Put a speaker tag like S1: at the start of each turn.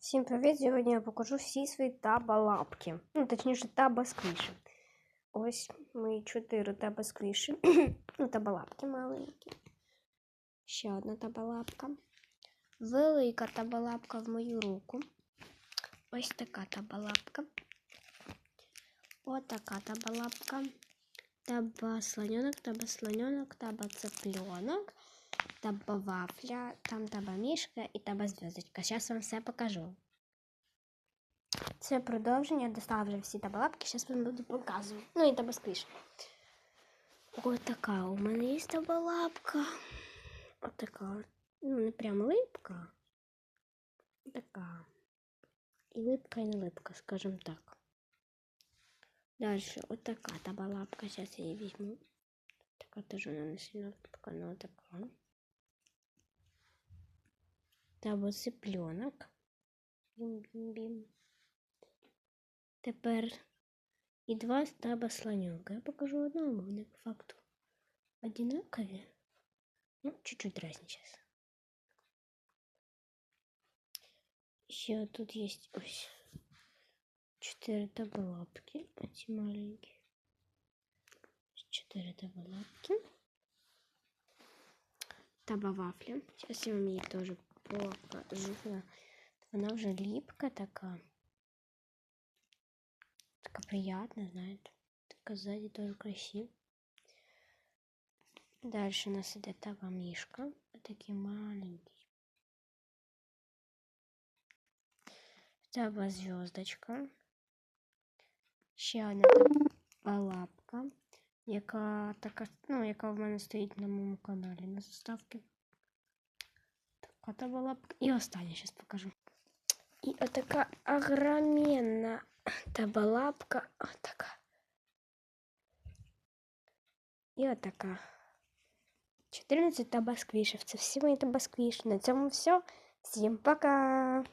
S1: Всім привіт! Сьогодні я покажу всі свої таба-лапки. Ну, точніше, таба-сквіші. Ось мої чотири таба-сквіші. ну, таба-лапки маленькі. Ще одна таба-лапка. Велика таба-лапка в мою руку. Ось така таба-лапка. Ось така таба-лапка. Таба-слоненок, таба-слоненок, таба-цыпленок. Таба вафля, там таба мішка і таба зв'язочка. Зараз вам все покажу. Це продовження, доставлю всі табалапки, зараз вам буду показувати. Ну і таба сквіш. Ось така у мене є табалапка. Ось така. Ну, не прям липка. Така. І липка, і не липка, скажімо так. Далі, ось така табалапка. Зараз я її візьму. Така теж вона не сильно липка, але така. Таба цыпленок. Бім-бім-бім. Тепер і два таба слоненка. Я покажу одного, бо вони по факту одинакові. Ну, чуть-чуть разні зараз. Ще тут є ось чотири табалапки. Оці маленькі. Чотири табалапки. Таба вафля. Сейчас я вам її теж покажу. Вона вже ліпка така. Така приятна, знаєте. Така сзади тоже красиво. Дальше у нас іде таба мішка. Такий маленький. Таба зв'язочка. Ще одна таба лапка, яка така, ну, яка в мене стоїть на моєму каналі на заставці. Така лапка. І останнє зараз покажу. І отака огроменна табалапка. Отака. І отака. 14 табасквішів. Це всі мої табасквіші. На цьому все. Всім пока!